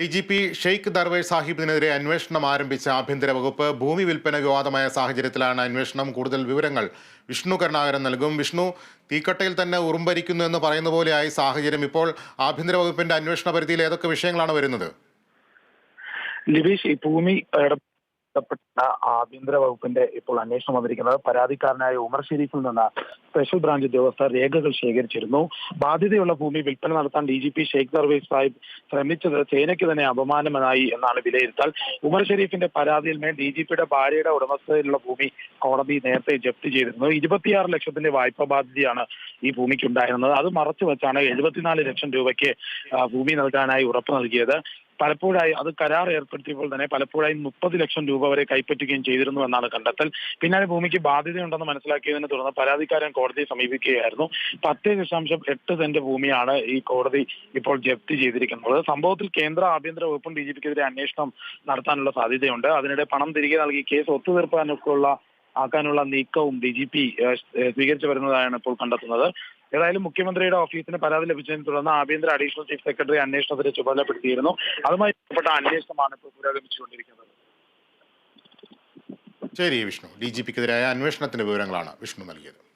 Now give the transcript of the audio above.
D G P Sheikh Darvesh സാഹിബിനെതിരെ അന്വേഷണം ആരംഭിച്ച ആഭ്യന്തര വകുപ്പ് ഭൂമി വിൽപ്പന വിവാദമായ സാഹചര്യത്തിലാണ് അന്വേഷണം. കൂടുതൽ വിവരങ്ങൾ വിഷ്ണു കരുണാകരൻ നൽകും. വിഷ്ണു തീക്കട്ടയിൽ തന്നെ ഉറുമ്പരിക്കുന്നു എന്ന് പറയുന്ന പോലെയായി സാഹചര്യം ഇപ്പോൾ ആഭ്യന്തര വകുപ്പിന്റെ അന്വേഷണ പരിധിയിൽ ഏതൊക്കെ വിഷയങ്ങളാണ് വരുന്നത്? ലിബീഷ് ഈ ഭൂമി ബന്ധപ്പെട്ട ആഭ്യന്തര വകുപ്പിന്റെ ഇപ്പോൾ അന്വേഷണം വന്നിരിക്കുന്നത്. പരാതിക്കാരനായ ഉമർ ഷെരീഫിൽ നിന്ന് സ്പെഷ്യൽ ബ്രാഞ്ച് ഉദ്യോഗസ്ഥർ രേഖകൾ ശേഖരിച്ചിരുന്നു. ബാധ്യതയുള്ള ഭൂമി വിൽപ്പന നടത്താൻ D G P Sheikh Darvesh Sahib ശ്രമിച്ചത് സേനയ്ക്ക് തന്നെ അപമാനമായി എന്നാണ് വിലയിരുത്തൽ. ഉമർ ഷെരീഫിന്റെ പരാതിയിൽ മേൽ ഡി ജി പിയുടെ ഭാര്യയുടെ ഉടമസ്ഥതയിലുള്ള ഭൂമി കോടതി നേരത്തെ ജപ്തി ചെയ്തിരുന്നു. ഇരുപത്തിയാറ് ലക്ഷത്തിന്റെ വായ്പാ ബാധ്യതയാണ് ഈ ഭൂമിക്ക് ഉണ്ടായിരുന്നത് അത് മറച്ചു വെച്ചാണ് എഴുപത്തിനാല് ലക്ഷം രൂപയ്ക്ക് ഭൂമി നൽകാനായി ഉറപ്പ് നൽകിയത്. പലപ്പോഴായി അത് കരാർ ഏർപ്പെടുത്തിയപ്പോൾ തന്നെ പലപ്പോഴായി മുപ്പത് ലക്ഷം രൂപ വരെ കൈപ്പറ്റുകയും ചെയ്തിരുന്നു എന്നാണ് കണ്ടെത്തൽ. പിന്നാലെ ഭൂമിക്ക് ബാധ്യതയുണ്ടെന്ന് മനസ്സിലാക്കിയതിനെ തുടർന്ന് പരാതിക്കാരൻ കോടതിയെ സമീപിക്കുകയായിരുന്നു. പത്ത് ദശാംശം എട്ട് സെന്റ് ഭൂമിയാണ് ഈ കോടതി ഇപ്പോൾ ജപ്തി ചെയ്തിരിക്കുന്നത്. സംഭവത്തിൽ കേന്ദ്ര ആഭ്യന്തര വകുപ്പും ഡി ജി പിക്കെതിരെ അന്വേഷണം നടത്താനുള്ള സാധ്യതയുണ്ട്. അതിനിടെ പണം തിരികെ നൽകി കേസ് ഒത്തുതീർപ്പാനൊക്കെയുള്ള ആക്കാനുള്ള നീക്കവും ഡി ജി പി സ്വീകരിച്ചു വരുന്നതായാണ് ഇപ്പോൾ കണ്ടെത്തുന്നത്. ഏതായാലും മുഖ്യമന്ത്രിയുടെ ഓഫീസിന് പരാതി ലഭിച്ചതിനെ തുടർന്ന് ആഭ്യന്തര അഡീഷണൽ ചീഫ് സെക്രട്ടറി അന്വേഷണത്തിന് ചുമതലപ്പെടുത്തിയിരുന്നു. അതുമായി ബന്ധപ്പെട്ട അന്വേഷണമാണ് ഇപ്പോൾ പുരോഗമിച്ചുകൊണ്ടിരിക്കുന്നത്. ശരി വിഷ്ണു. ഡി ജി പിക്കെതിരായ അന്വേഷണത്തിന്റെ വിവരങ്ങളാണ് വിഷ്ണു നൽകിയത്.